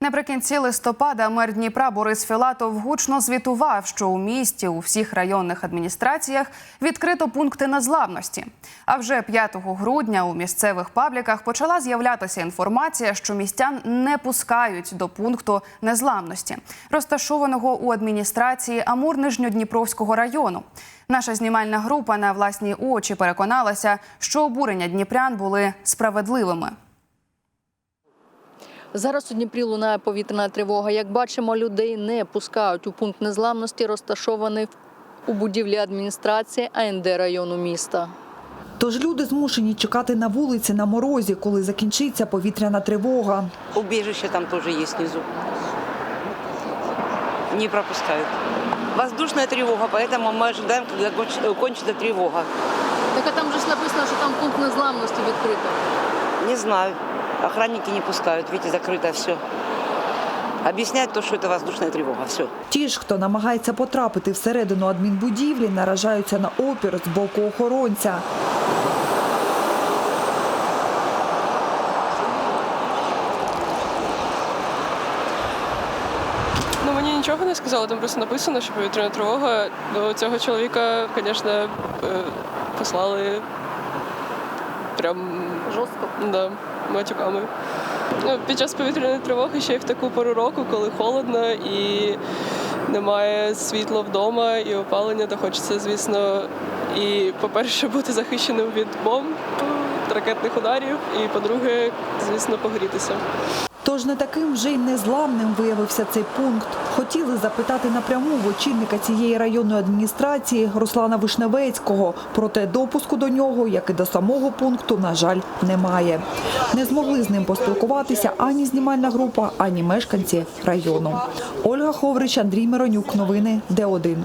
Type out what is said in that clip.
Наприкінці листопада мер Дніпра Борис Філатов гучно звітував, що у місті у всіх районних адміністраціях відкрито пункти незламності. А вже 5 грудня у місцевих пабліках почала з'являтися інформація, що містян не пускають до пункту незламності, розташованого у адміністрації Амур-Нижньодніпровського району. Наша знімальна група на власні очі переконалася, що обурення дніпрян були справедливими. Зараз у Дніпрі лунає повітряна тривога. Як бачимо, людей не пускають у пункт незламності, розташований у будівлі адміністрації АНД району міста. Тож люди змушені чекати на вулиці на морозі, коли закінчиться повітряна тривога. Убежище там тоже есть внизу. Не пропускают. Воздушная тревога, поэтому мы ожидаем, когда конч- кончится тревога. Так а там же написано, що там пункт незламності відкрито. Не знаю. Охранники не пускают, видите, закрыто все. Объясняют то, что это воздушная тревога. Все. Ті ж, хто намагається потрапити всередину адмінбудівлі, наражаються на опір з боку охоронця. Ну мені нічого не сказали, там просто написано, що повітряна тривога. До цього чоловіка, звісно, е, послали прям Жорстко. да, матюками. Ну, під час повітряної тривоги ще й в таку пору року, коли холодно і немає світла вдома і опалення, то хочеться, звісно, і, по-перше, бути захищеним від бомб, ракетних ударів, і по-друге, звісно, погрітися. Тож не таким вже й незламним виявився цей пункт. Хотіли запитати напряму в очільника цієї районної адміністрації Руслана Вишневецького. Проте допуску до нього, як і до самого пункту, на жаль, немає. Не змогли з ним поспілкуватися ані знімальна група, ані мешканці району. Ольга Ховрич, Андрій Миронюк. Новини Д1.